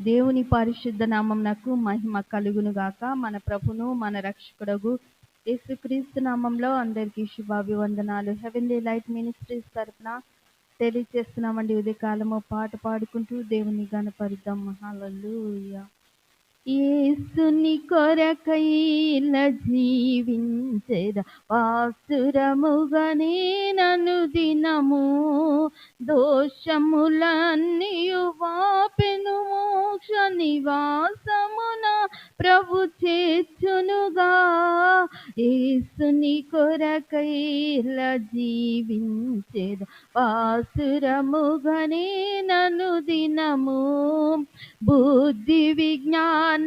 దేవుని పరిశుద్ధ నామంనకు మహిమ కలుగును గాక. మన ప్రభును మన రక్షకుడగు యేసుక్రీస్తు నామంలో అందరికీ శుభాభివందనాలు. హెవెన్లీ లైట్ మినిస్ట్రీస్ తరపున తెలియజేస్తున్నామండి. ఉదయకాలము పాట పాడుకుంటూ దేవుని గణపరుద్దాం హల్లెలూయా. ఏసుని కొరకైల జీవించెద? పాసురముగనే నను దినము దోషములన్నీయు వాపెను మోక్ష నివాస ప్రభు చేర్చునుగా. ఏసుని కొరకైల జీవించేద. వాసురముగనే నను దినము. బుద్ధి విజ్ఞాన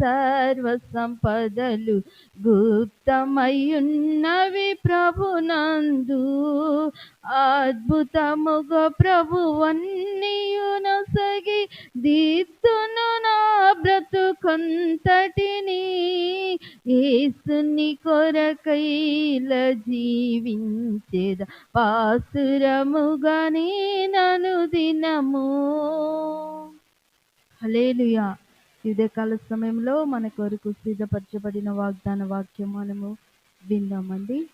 సర్వ సంపదలు గుప్తమయ్యున్నవి ప్రభునందు. అద్భుతముగా ప్రభువన్నీయునసగి దిద్దును నా బ్రతుకంతటిని. ఏసుని కొరకైల జీవించేద పాసురముగానే నను దినము. హలేలుయా కాల సమయంలో మన కొరకు సిద్ధపరచబడిన వాగ్దాన వాక్యం మనము విందామండి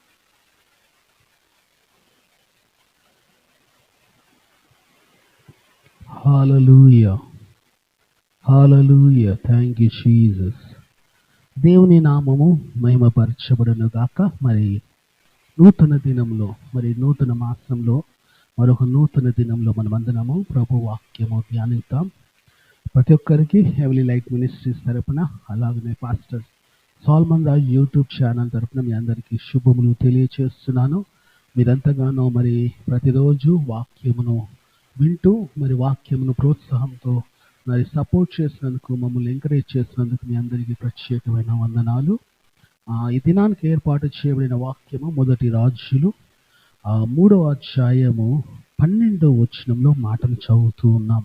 hallelujah hallelujah thank you Jesus దేవుని నామము మహిమపరచబడను గాక. మరి నూతన దినంలో మరి నూతన మాసంలో మరొక నూతన దినంలో మనమందరము ప్రభు వాక్యము ధ్యానిద్దాం. ప్రతి ఒక్కరికి హెవలీ లైట్ మినిస్ట్రీస్ తరపున అలాగనే pastor Solomon Raj YouTube channel తరపున మీ అందరికీ శుభములు తెలియచేస్తున్నాను. మీరంతగానో మరి ప్రతిరోజు వాక్యమును వింటూ మరి వాక్యమును ప్రోత్సాహంతో మరి సపోర్ట్ చేసినందుకు మమ్మల్ని ఎంకరేజ్ చేసినందుకు మీ అందరికీ ప్రత్యేకమైన వందనాలు. ఆ, ఈ దినానికి ఏర్పాటు చేయబడిన వాక్యము మొదటి రాజులు ఆ, మూడవ అధ్యాయము పన్నెండవ వచనంలో మాటలు చదువుతూ ఉన్నాం.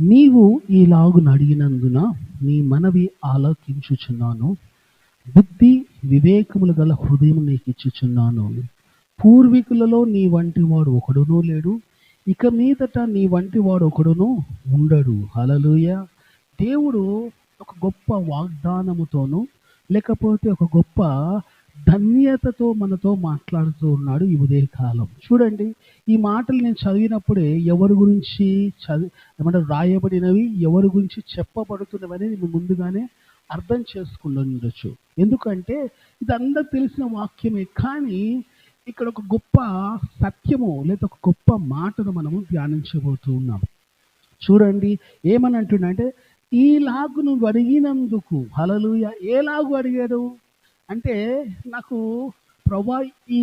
నీవు ఈలాగున అడిగినందున నీ మనవి ఆలోకించుచున్నాను. బుద్ధి వివేకములు గల హృదయం నీకు ఇచ్చుచున్నాను. పూర్వీకులలో నీ వంటి వాడు ఒకడునూ లేడు. ఇక మీదట నీ వంటి వాడు ఒకడును ఉండడు. హలలుయ దేవుడు ఒక గొప్ప వాగ్దానముతోనూ లేకపోతే ఒక గొప్ప ధన్యతతో మనతో మాట్లాడుతూ ఉన్నాడు ఈ ఉదయ కాలం చూడండి ఈ మాటలు నేను చదివినప్పుడే ఎవరి గురించి చదివి ఏమంటే రాయబడినవి ఎవరి గురించి చెప్పబడుతున్నవి అనేది నేను ముందుగానే అర్థం చేసుకుంటుండొచ్చు ఎందుకంటే ఇది అందరికి తెలిసిన వాక్యమే. కానీ ఇక్కడ ఒక గొప్ప సత్యము లేదా ఒక గొప్ప మాటను మనము ధ్యానించబోతూ ఉన్నాం. చూడండి ఏమని అంటున్నాడంటే ఈలాగు నువ్వు అడిగినందుకు. హలలుయ ఏలాగు అడిగాడు అంటే నాకు ప్రభా ఈ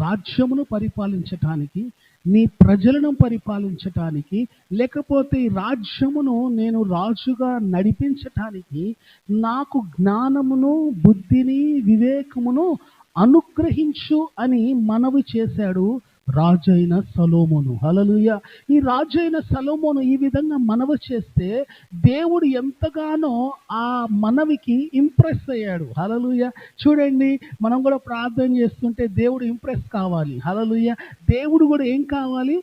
రాజ్యమును పరిపాలించటానికి నీ ప్రజలను పరిపాలించటానికి లేకపోతే ఈ రాజ్యమును నేను రాజుగా నడిపించటానికి నాకు జ్ఞానమును బుద్ధిని వివేకమును అనుగ్రహించు అని మనవి చేశాడు రాజైన సలోమోను. హలలుయ ఈ రాజైన సలోమోను ఈ విధంగా మనవి చేస్తే దేవుడు ఎంతగానో ఆ మనవికి ఇంప్రెస్ అయ్యాడు. హలలుయ చూడండి మనం కూడా ప్రార్థన చేస్తుంటే దేవుడు ఇంప్రెస్ కావాలి. హలలుయ దేవుడు కూడా ఏం కావాలి?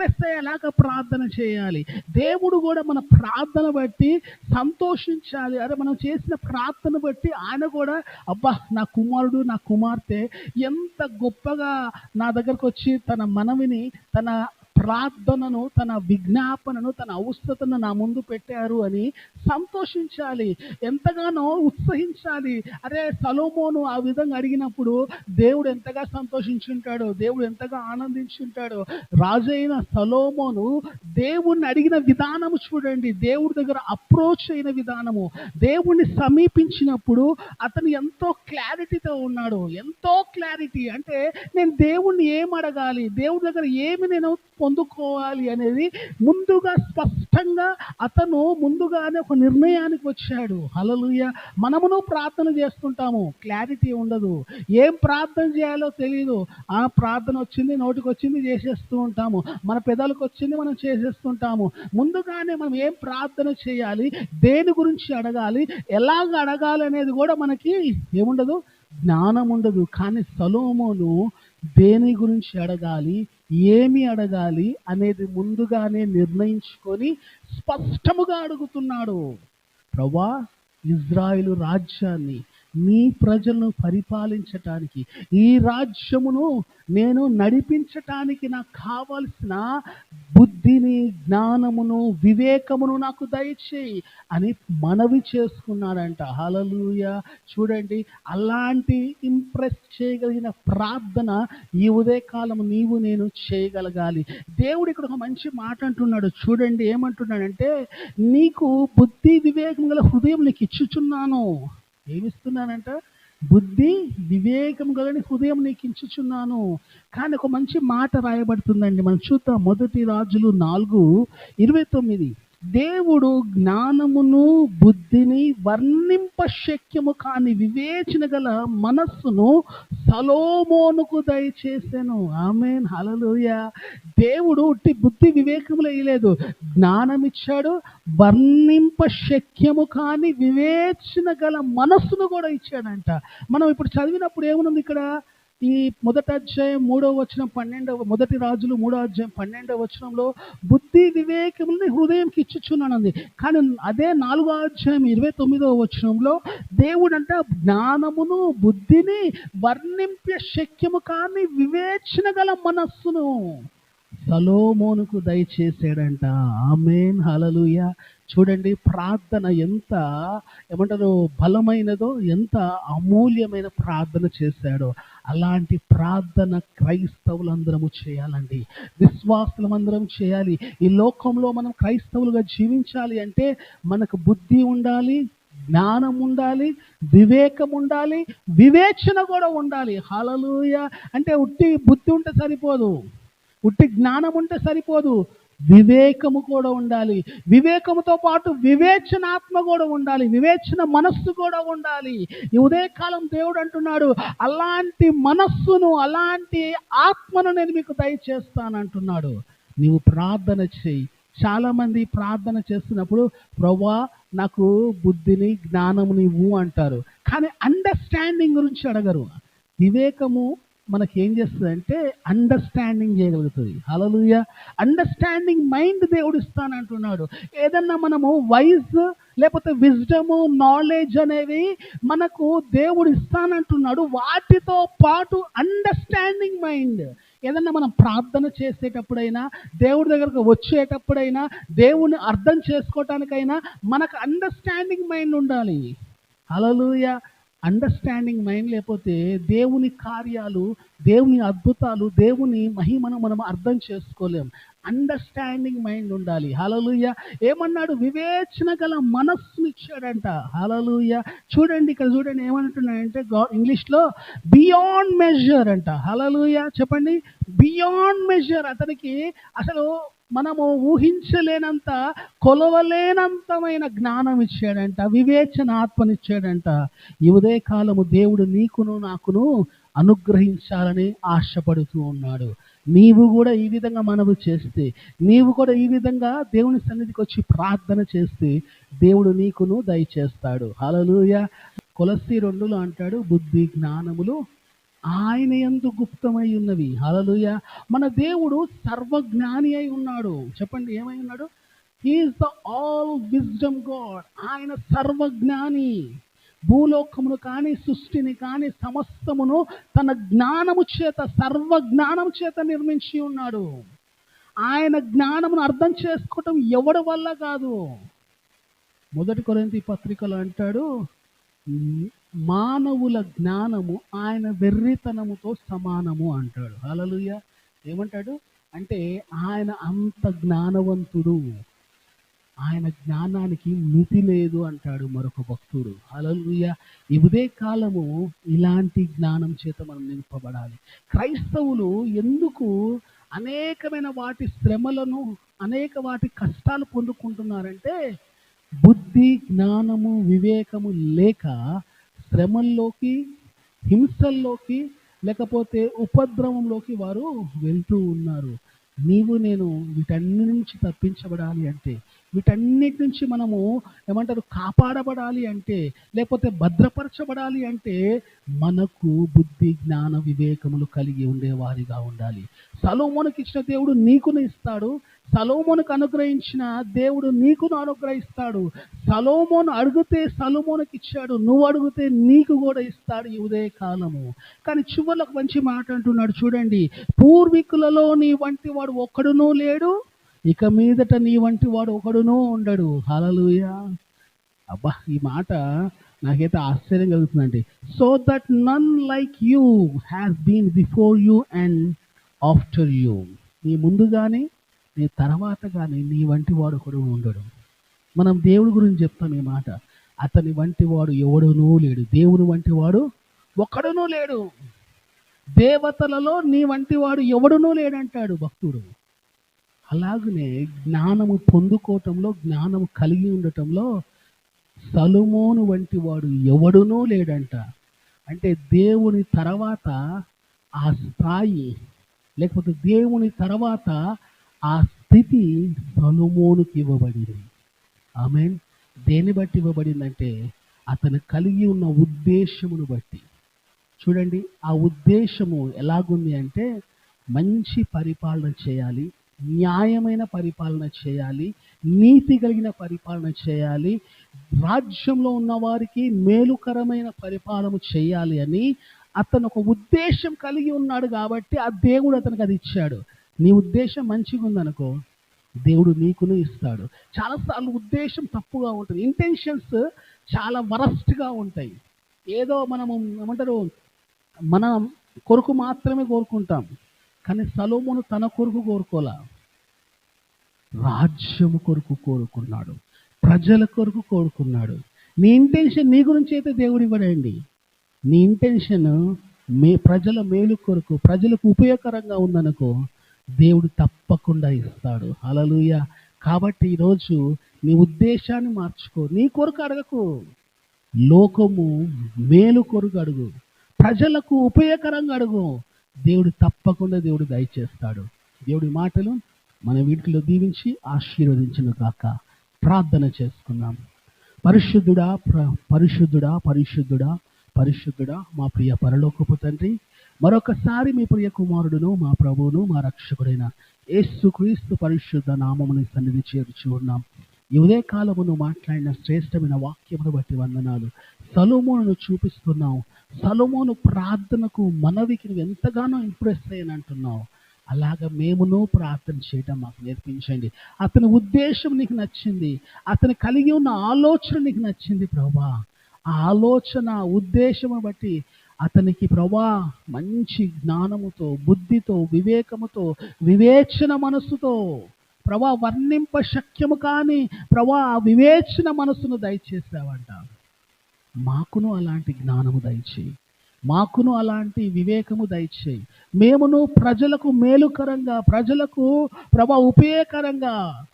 ఇంప్రెస్ అయ్యేలాగా ప్రార్థన చేయాలి. దేవుడు కూడా మన ప్రార్థన బట్టి సంతోషించాలి. అరే మనం చేసిన ప్రార్థన బట్టి ఆయన కూడా అబ్బా నా కుమారుడు నా కుమార్తె ఎంత గొప్పగా నా దగ్గరకు వచ్చి తన మనవిని తన ప్రార్థనను తన విజ్ఞాపనను తన అవసరతను నా ముందు పెట్టారు అని సంతోషించాలి. ఎంతగానో ఉత్సహించాలి. అరే సలోమోను ఆ విధంగా అడిగినప్పుడు దేవుడు ఎంతగా సంతోషించుంటాడో దేవుడు ఎంతగా ఆనందించుంటాడో. రాజైన సలోమోను దేవుణ్ణి అడిగిన విధానము చూడండి. దేవుడి దగ్గర అప్రోచ్ అయిన విధానము. దేవుణ్ణి సమీపించినప్పుడు అతను ఎంతో క్లారిటీతో ఉన్నాడు. ఎంతో క్లారిటీ. అంటే నేను దేవుణ్ణి ఏం అడగాలి? దేవుడి దగ్గర ఏమి నేను పొందుకోవాలి అనేది ముందుగా స్పష్టంగా అతను ముందుగానే ఒక నిర్ణయానికి వచ్చాడు. హలలుయ మనమును ప్రార్థన చేస్తుంటాము. క్లారిటీ ఉండదు. ఏం ప్రార్థన చేయాలో తెలియదు ఆ ప్రార్థన వచ్చింది నోటికి వచ్చింది చేసేస్తూ ఉంటాము. మన పెదాలకు వచ్చింది మనం చేసేస్తుంటాము ముందుగానే మనం ఏం ప్రార్థన చేయాలి? దేని గురించి అడగాలి? ఎలాగ అడగాలి అనేది కూడా మనకి ఏముండదు? జ్ఞానం ఉండదు కానీ సలోమోను దేని గురించి అడగాలి? ఏమి అడగాలి అనేది ముందుగానే నిర్ణయించుకొని స్పష్టముగా అడుగుతున్నాడు. ప్రభా ఇజ్రాయిలు రాజ్యాన్ని నీ ప్రజలను పరిపాలించటానికి ఈ రాజ్యమును నేను నడిపించటానికి నాకు కావలసిన బుద్ధిని జ్ఞానమును వివేకమును నాకు దయచేయి అని మనవి చేసుకున్నాడంట. హలలుయ చూడండి అలాంటి ఇంప్రెస్ చేయగలిగిన ప్రార్థన ఈ ఉదయకాలం నీవు నేను చేయగలగాలి. దేవుడు ఇక్కడ ఒక మంచి మాట అంటున్నాడు. చూడండి ఏమంటున్నాడంటే నీకు బుద్ధి వివేకం గల హృదయం నీకు ఇచ్చుచున్నాను. ఏమిస్తున్నానంట? బుద్ధి వివేకం గలని హృదయం నీకు ఇచ్చుచున్నాను కానీ ఒక మంచి మాట రాయబడుతుందండి. మనం చూద్దాం. మొదటి రాజులు నాలుగు ఇరవై తొమ్మిది. దేవుడు జ్ఞానమును బుద్ధిని వర్ణింప శక్యము కాని వివేచన గల మనస్సును సలోమోనుకు దయచేసాను. ఆమెన్. హలలుయ దేవుడు ఉట్టి బుద్ధి వివేకములు ఇయ్యలేదు జ్ఞానం ఇచ్చాడు వర్ణింప శక్యము కాని వివేచన గల మనస్సును కూడా ఇచ్చాడంట. మనం ఇప్పుడు చదివినప్పుడు ఏముంది ఇక్కడ? ఈ మొదటి అధ్యాయం మూడో వచనం పన్నెండవ మొదటి రాజులు మూడో అధ్యాయం పన్నెండవ వచనంలో బుద్ధి వివేకముని హృదయంకి ఇచ్చుచున్నానంది. కానీ అదే నాలుగో అధ్యాయం ఇరవై తొమ్మిదవ వచనంలో దేవుడు అంటే జ్ఞానమును బుద్ధిని వర్ణింపే శక్యము కానీ వివేచన గల మనస్సును సలోమోనుకు దయచేసాడంట ఆమెన్ హలలుయ చూడండి ప్రార్థన ఎంత ఏమంటారు బలమైనదో ఎంత అమూల్యమైన ప్రార్థన చేశాడో. అలాంటి ప్రార్థన క్రైస్తవులందరము చేయాలండి. విశ్వాసులమందరం చేయాలి. ఈ లోకంలో మనం క్రైస్తవులుగా జీవించాలి అంటే మనకు బుద్ధి ఉండాలి జ్ఞానం ఉండాలి వివేకం ఉండాలి వివేచన కూడా ఉండాలి. హలలుయ అంటే ఉట్టి బుద్ధి ఉంటే సరిపోదు. ఉట్టి జ్ఞానం ఉంటే సరిపోదు. వివేకము కూడా ఉండాలి. వివేకముతో పాటు వివేచనాత్మ కూడా ఉండాలి. వివేచన మనస్సు కూడా ఉండాలి. ఈ ఉదయకాలం దేవుడు అంటున్నాడు అలాంటి మనస్సును అలాంటి ఆత్మను నేను మీకు దయచేస్తానంటున్నాడు. నీవు ప్రార్థన చేయి. చాలామంది ప్రార్థన చేస్తున్నప్పుడు ప్రభా నాకు బుద్ధిని జ్ఞానముని ఇవ్వు అంటారు. కానీ అండర్స్టాండింగ్ గురించి అడగరు. వివేకము మనకి ఏం చేస్తుంది అంటే అండర్స్టాండింగ్ చేయగలుగుతుంది. హలలుయ అండర్స్టాండింగ్ మైండ్ దేవుడు ఇస్తానంటున్నాడు ఏదన్నా మనము వైజ్ లేకపోతే విజ్డము నాలెడ్జ్ అనేవి మనకు దేవుడు ఇస్తానంటున్నాడు వాటితో పాటు అండర్స్టాండింగ్ మైండ్ ఏదన్నా మనం ప్రార్థన చేసేటప్పుడైనా దేవుడి దగ్గరకు వచ్చేటప్పుడైనా దేవుని అర్థం చేసుకోవటానికైనా మనకు అండర్స్టాండింగ్ మైండ్ ఉండాలి. హలలుయ అండర్స్టాండింగ్ మైండ్ లేకపోతే దేవుని కార్యాలు దేవుని అద్భుతాలు దేవుని మహిమను మనం అర్థం చేసుకోలేం. అండర్స్టాండింగ్ మైండ్ ఉండాలి. హలలుయ ఏమన్నాడు? వివేచన గల మనస్సును ఇచ్చాడంట. హలలుయ చూడండి ఇక్కడ చూడండి ఏమంటున్నాడంటే ఇంగ్లీష్లో బియాండ్ మెజర్ అంట. హలలుయ చెప్పండి. బియాండ్ మెజర్ అతనికి అసలు మనము ఊహించలేనంత కొలవలేనంతమైన జ్ఞానం ఇచ్చాడంట వివేచన ఆత్మనిచ్చాడంట. ఈ ఉదయ కాలము దేవుడు నీకును నాకును అనుగ్రహించాలని ఆశపడుతూ ఉన్నాడు. నీవు కూడా ఈ విధంగా మనవి చేస్తే నీవు కూడా ఈ విధంగా దేవుని సన్నిధికి వచ్చి ప్రార్థన చేస్తే దేవుడు నీకును దయచేస్తాడు. హలలుయ కొలసి రెండులో అంటాడు బుద్ధి జ్ఞానములు ఆయన ఎందు గుప్తమై ఉన్నవి. హలలుయ మన దేవుడు సర్వజ్ఞాని అయి ఉన్నాడు. చెప్పండి ఏమై ఉన్నాడు? He is the all wisdom God ఆయన సర్వజ్ఞాని. భూలోకమును కానీ సృష్టిని కానీ సమస్తమును తన జ్ఞానము చేత సర్వజ్ఞానము చేత నిర్మించి ఉన్నాడు. ఆయన జ్ఞానమును అర్థం చేసుకోవటం ఎవడి వల్ల కాదు? మొదటి కొరింథీ పత్రికలు అంటాడు మానవుల జ్ఞానము ఆయన వెర్రితనముతో సమానము అంటాడు. హలలుయ ఏమంటాడు? అంటే ఆయన అంత జ్ఞానవంతుడు. ఆయన జ్ఞానానికి మితి లేదు అంటాడు మరొక భక్తుడు. అలలుయ ఈ కాలము ఇలాంటి జ్ఞానం చేత మనం నింపబడాలి. క్రైస్తవులు ఎందుకు అనేకమైన వాటి శ్రమలను అనేక వాటి కష్టాలు పొందుకుంటున్నారంటే బుద్ధి జ్ఞానము వివేకము లేక శ్రమల్లోకి హింసల్లోకి లేకపోతే ఉపద్రవంలోకి వారు వెళ్తూ ఉన్నారు. నీవు నేను వీటన్ని నుంచి తప్పించబడాలి అంటే వీటన్నిటి నుంచి మనము ఏమంటారు కాపాడబడాలి అంటే లేకపోతే భద్రపరచబడాలి అంటే మనకు బుద్ధి జ్ఞాన వివేకములు కలిగి ఉండేవారిగా ఉండాలి. సలోమోనికి ఇచ్చిన దేవుడు నీకును ఇస్తాడు. సలోమోనికి అనుగ్రహించిన దేవుడు నీకును అనుగ్రహిస్తాడు. సలోమోను అడిగితే సలోమోనికి ఇచ్చాడు. నువ్వు అడిగితే నీకు కూడా ఇస్తాడు ఈ ఉదయ కాలము కానీ చివరిలో ఒక మంచి మాట అంటున్నాడు. చూడండి పూర్వీకులలో నీ వంటి వాడు ఒక్కడునూ లేడు ఇక మీదట నీ వంటి వాడు ఒకడునూ ఉండడు. హలలుయా అబ్బా ఈ మాట నాకైతే ఆశ్చర్యం కలుగుతుందండి. So that none like you has been before you and after you నీ ముందు కానీ నీ తర్వాత కానీ నీ వంటి వాడు ఒకడు ఉండడు. మనం దేవుడి గురించి చెప్తాం ఈ మాట. అతని వంటి వాడు ఎవడునూ లేడు. దేవుని వంటి వాడు ఒకడునూ లేడు. దేవతలలో నీ వంటి వాడు ఎవడునూ లేడంటాడు భక్తుడు. అలాగనే జ్ఞానము పొందుకోవటంలో జ్ఞానము కలిగి ఉండటంలో సలుమోను వంటి వాడు ఎవడునూ లేడంట. అంటే దేవుని తర్వాత ఆ స్థాయి లేకపోతే దేవుని తర్వాత ఆ స్థితి సలుమోనుకి ఇవ్వబడింది. ఆమె దేన్ని బట్టి ఇవ్వబడిందంటే అతను కలిగి ఉన్న ఉద్దేశమును బట్టి. చూడండి ఆ ఉద్దేశము ఎలాగుంది అంటే మంచి పరిపాలన చేయాలి న్యాయమైన పరిపాలన చేయాలి నీతి కలిగిన పరిపాలన చేయాలి రాజ్యంలో ఉన్నవారికి మేలుకరమైన పరిపాలన చేయాలి అని అతను ఒక ఉద్దేశం కలిగి ఉన్నాడు కాబట్టి ఆ దేవుడు అతనికి అది ఇచ్చాడు. నీ ఉద్దేశం మంచిగా ఉందనుకో దేవుడు నీకును ఇస్తాడు. చాలాసార్లు ఉద్దేశం తప్పుగా ఉంటుంది. ఇంటెన్షన్స్ చాలా వరస్ట్గా ఉంటాయి. ఏదో మనము ఏమంటారు మన కొరకు మాత్రమే కోరుకుంటాం. కానీ సలోమును తన కొరకు కోరుకోలే? రాజ్యము కొరకు కోరుకున్నాడు. ప్రజల కొరకు కోరుకున్నాడు. నీ ఇంటెన్షన్ నీ గురించి అయితే దేవుడు ఇవ్వడండి. నీ ఇంటెన్షన్ మే ప్రజల మేలు కొరకు ప్రజలకు ఉపయోగకరంగా ఉందనుకో దేవుడు తప్పకుండా ఇస్తాడు. అలలుయ కాబట్టి ఈరోజు నీ ఉద్దేశాన్ని మార్చుకో. నీ కొరకు అడగకు. లోకము మేలు కొరకు అడుగు. ప్రజలకు ఉపయోగకరంగా అడుగు. దేవుడు తప్పకుండా దేవుడు దయచేస్తాడు. దేవుడి మాటలు మన వీటిలో దీవించి ఆశీర్వదించిన కాక ప్రార్థన చేసుకున్నాం పరిశుద్ధుడా పరిశుద్ధుడా పరిశుద్ధుడా పరిశుద్ధుడా మా ప్రియ పరలోకపు తండ్రి మరొకసారి మీ ప్రియ కుమారుడును మా ప్రభువును మా రక్షకుడైన యేసుక్రీస్తు పరిశుద్ధ నామముని సన్నిధి చేర్చి ఉన్నాం. ఇదే కాలమును మాట్లాడిన శ్రేష్టమైన వాక్యమును బట్టి వందనాలు. సలోమోను చూపిస్తున్నావు. సలోమోను ప్రార్థనకు మనవికి నువ్వు ఎంతగానో ఇంప్రెస్ అయ్యని అంటున్నావు అలాగ మేమును ప్రార్థన చేయడం మాకు నేర్పించండి. అతని ఉద్దేశం నీకు నచ్చింది. అతను కలిగి ఉన్న ఆలోచన నీకు నచ్చింది ప్రభా. ఆ ఆలోచన ఉద్దేశము బట్టి అతనికి ప్రభా మంచి జ్ఞానముతో బుద్ధితో వివేకముతో వివేచన మనస్సుతో ప్రభా వర్ణింప శక్యము కానీ ప్రభా వివేచన మనస్సును దయచేసావంట మాకును అలాంటి జ్ఞానము దయచేయి. మాకును అలాంటి వివేకము దయచేయి. మేమును ప్రజలకు మేలుకరంగా ప్రజలకు ప్రభా ఉపయోగకరంగా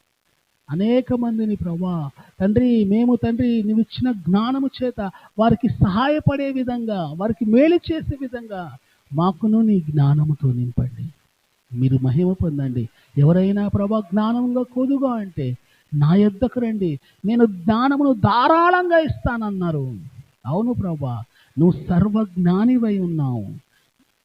అనేక మందిని ప్రభా తండ్రి మేము తండ్రి నువ్వు ఇచ్చిన జ్ఞానము చేత వారికి సహాయపడే విధంగా వారికి మేలు చేసే విధంగా మాకును నీ జ్ఞానముతో నింపండి. మీరు మహిమ పొందండి. ఎవరైనా ప్రభా జ్ఞానంగా కొదుగా అంటే నా యొద్దకు రండి. నేను జ్ఞానమును ధారాళంగా ఇస్తానన్నారు. అవును ప్రభా. నువ్వు సర్వజ్ఞానివై ఉన్నావు.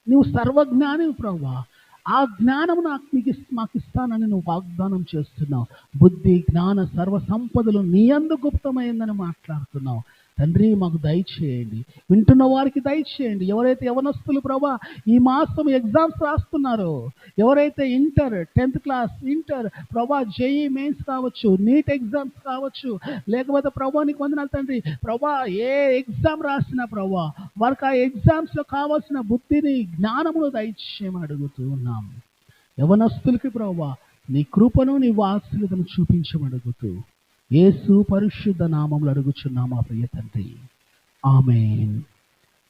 నువ్వు సర్వజ్ఞానివి ప్రభా ఆ జ్ఞానం నాకు మీకు మాకు ఇస్తానని నువ్వు వాగ్దానం చేస్తున్నావు. బుద్ధి జ్ఞాన సర్వ సంపదలు నీ అందు గుప్తమైందని మాట్లాడుతున్నావు. తండ్రి మాకు దయచేయండి వింటున్న వారికి దయచేయండి ఎవరైతే యవనస్తులు ప్రభా ఈ మాసం ఎగ్జామ్స్ రాస్తున్నారో ఎవరైతే ఇంటర్ టెన్త్ క్లాస్ ఇంటర్ ప్రభా జేఈ మెయిన్స్ కావచ్చు నీట్ ఎగ్జామ్స్ కావచ్చు లేకపోతే ప్రభా నీకు వందనాలు తండ్రి ప్రభా ఏ ఎగ్జామ్ రాసినా ప్రభా వారికి ఆ ఎగ్జామ్స్లో కావాల్సిన బుద్ధిని జ్ఞానమును దయచేయమని అడుగుతూ ఉన్నాం. యవనస్తులకి ప్రభా నీ కృపను నీ వాత్సల్యతను చూపించమడుగుతూ యేసు పరిశుద్ధ నామంలో అడుగుచున్నాము ఆ ప్రియ తండ్రి. ఆమె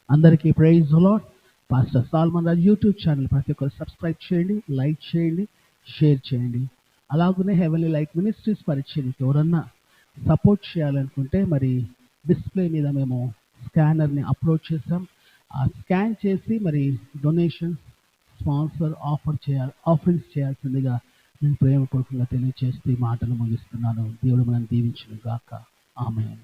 అందరికీ praise Lord pastor Solomon Raj YouTube channel ప్రతి ఒక్కరు సబ్స్క్రైబ్ చేయండి లైక్ చేయండి షేర్ చేయండి. అలాగనే హెవెన్లీ లైక్ మినిస్ట్రీస్ పరిచయకి ఎవరన్నా సపోర్ట్ చేయాలనుకుంటే మరి డిస్ప్లే మీద మేము స్కానర్ని అప్లోడ్ చేసాం ఆ స్కాన్ చేసి మరి డొనేషన్స్ స్పాన్సర్ ఆఫర్ చేయాలి ఆఫరింగ్స్ చేయాల్సిందిగా నేను ప్రేమపూర్వకంగా తెలియజేస్తూ ఈ మాటలు ముగిస్తున్నాను. దేవుడు మనం దీవించును గాక ఆమె